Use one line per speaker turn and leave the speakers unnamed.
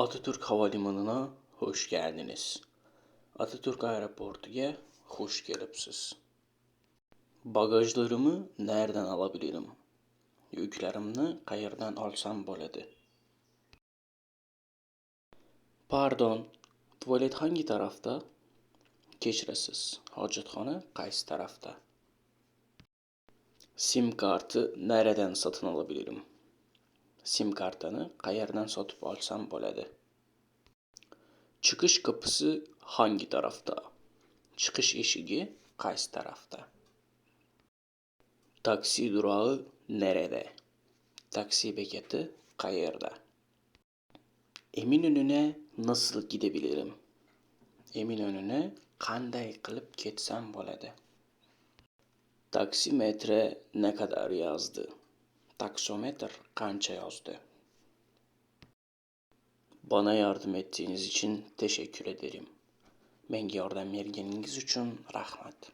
Atatürk Havalimanı'na hoş geldiniz. Atatürk Aeroportu'ya hoş gelipsiz. Bagajlarımı nereden alabilirim? Yüklerimni qayerdan olsam bo'ladi? Pardon, tuvalet hangi tarafta? Kechirasiz, hojatxona qaysi tarafta? Sim kartı nereden satın alabilirim? Sim kartını qayerdan sotib olsam bo'ladi? Chiqish kapısı hangi tarafta? Chiqish eshigi qaysi tarafta? Taksi durağı nerede? Taksi beketi qayerda? Eminönü'ne nasıl gidebilirim? Eminönü'ne qanday qilib ketsam bo'ladi? Taksimetre ne kadar yazdı? Taksometr qancha yozdi? Bana yardım ettiğiniz için teşekkür ederim. Menga yordam berganingiz uchun rahmat.